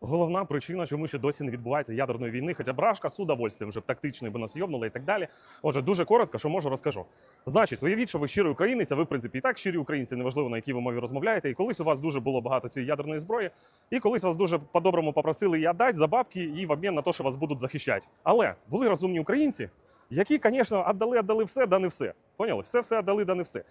головна причина, чому ще досі не відбувається ядерної війни, хоча брашка з удовольствием вже б тактично би нас йобнули і так далі. Отже, дуже коротко, що можу, розкажу. Значить, уявіть, що ви щирий українець, а ви, в принципі, і так щирі українці, неважливо на якій ви мові розмовляєте. І колись у вас дуже було багато цієї ядерної зброї, і колись вас дуже по-доброму попросили її віддати за бабки і в обмін на те, що вас будуть захищати. Але були розумні українці, які, звісно, віддали, віддали все, да не все. Поняли? Все, все віддали, да не все.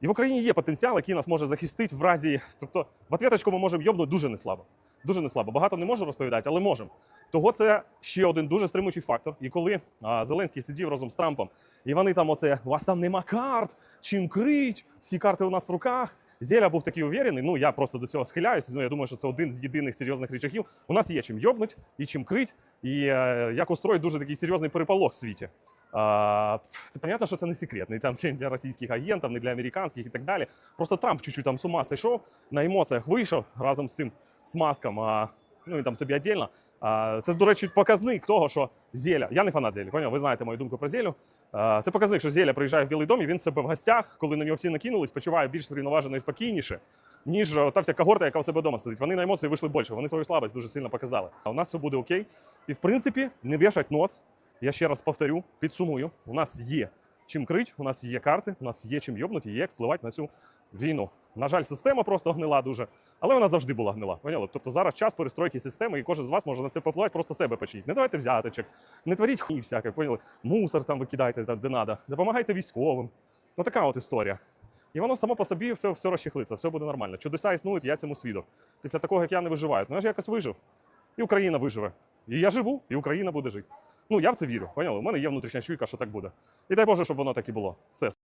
І в Україні є потенціал, який нас може захистити в разі. Тобто, в ответочку ми можемо йобнути дуже неслабо. Дуже неслабо. Багато не можу розповідати, але можемо. Того це ще один дуже стримуючий фактор. І коли а, Зеленський сидів разом з Трампом, і вони там оце, у вас там нема карт, чим крить, всі карти у нас в руках. Зеля був такий уверений, ну я просто до цього схиляюсь. Ну я думаю, що це один з єдиних серйозних речахів. У нас є чим йобнуть і чим крить, і е, як устроїть дуже такий серйозний переполох в світі. А, це понятно, що це не секрет, не там не для російських агентів, не для американських і так далі. Просто Трамп чуть-чуть там з ума зійшов, на емоціях вийшов разом з цим смазком, а, ну і там собі віддільно. А, це, до речі, показник того, що Зеля. Я не фанат Зелі, поняв? Ви знаєте мою думку про Зелю. А, це показник, що Зеля приїжджає в Білий дом, і він себе в гостях, коли на нього всі накинулись, почуває більш врівноважено і спокійніше, ніж та вся когорта, яка в себе вдома сидить. Вони на емоції вийшли більше, вони свою слабость дуже сильно показали. А у нас все буде окей. І в принципі, не вішать нос. Я ще раз повторю, підсумую: у нас є чим крить, у нас є карти, у нас є чим йобнути, є як впливати на цю війну. На жаль, система просто гнила дуже, але вона завжди була гнила. Поняли? Тобто зараз час перестройки системи, і кожен з вас може на це попливати, просто себе почніть. Не давайте взяточок, не творіть хуй всяке, поняли? Мусор там викидайте там, де надо, допомагайте військовим. Ну така от історія. І воно само по собі все, все розчехлиться, все буде нормально. Чудеса існують, я цьому свідок. Після такого, як я не виживаю. Ну я ж якось вижив. І Україна виживе. І я живу, і Україна буде жити. Ну, я в це вірю. Поняли? У мене є внутрішня чуйка, що так буде. І дай Боже, щоб воно так і було. Все.